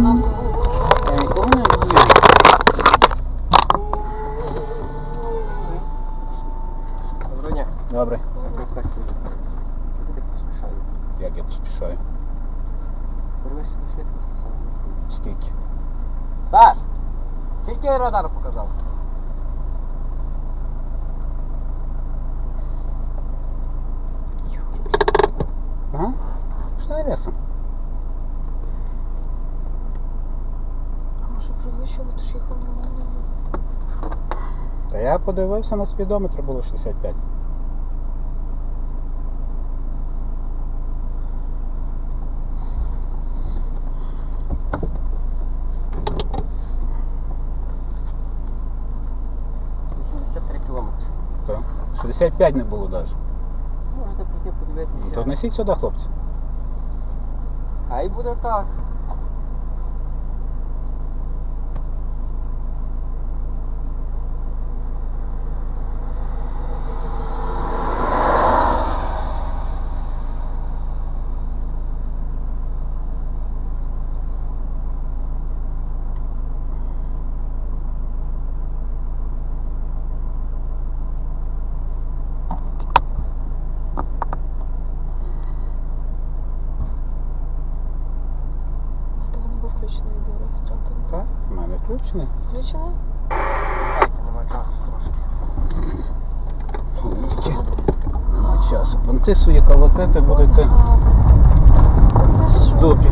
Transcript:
Доброго дня. Добре. Як інспекція? Я поспішаю? Перевищення швидкості саме. Скільки? Саш! Скільки радар показав? Ага. А може привищило, ж їхав нормально. Та я подивився на спідометр, було 65. – 83 кілометри. 65 не було навіть. Можете прийти подивитися. То несіть сюди, хлопці. Хай буде так. А то до реєстратора. Так, в мене включений. Включено? Чекайте, нема часу трошки. Нема часу. Понти свої колотити будете в що, дупі.